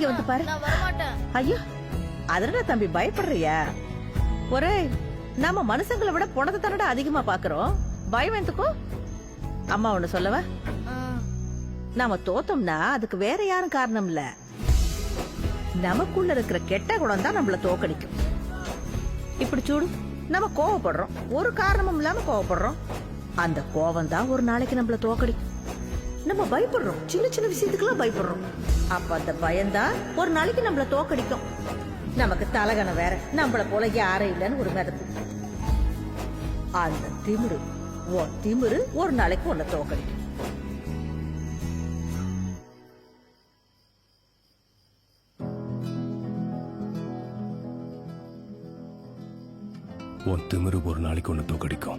இங்க வந்து பாரு. ஐயோ அதனடா தம்பி பயப்படுறியா? ஒரே நாம மனுஷங்களை விட பணத்தை தானடா அதிகமா பாக்குறோம். பயம் எதுக்கும் அம்மா ஒண்ணு சொல்லவா? நாம தோத்தோம்னா அதுக்கு வேற யாரும் காரணம் இல்ல. நமக்குள்ள இருக்கிற கெட்ட குணம் தான் நம்மள தோக்கடிக்கும். இப்படி சூடு நம்ம கோவப்படுறோம். ஒரு காரணமும் இல்லாம கோவப்படுறோம். அந்த கோவம் தான் ஒரு நாளைக்கு நம்மள தோக்கடிக்கும். நம்ம பயப்படுறோம். சின்ன சின்ன விஷயத்துக்குலாம் பயப்படுறோம். அப்ப அந்த பயம்தான் ஒரு நாளைக்கு நம்மள தோக்கடிக்கும். நமக்கு தலகணம் வேற. நம்மள போல யாரும் இல்லைன்னு ஒரு மிதப்பு அந்த திமிரு ஓ திமிரு ஒரு நாளைக்கு உன்னை தோக்கடிக்கும். உன் திமிரு ஒரு நாளைக்கு ஒன்று தோக்கடிக்கும்.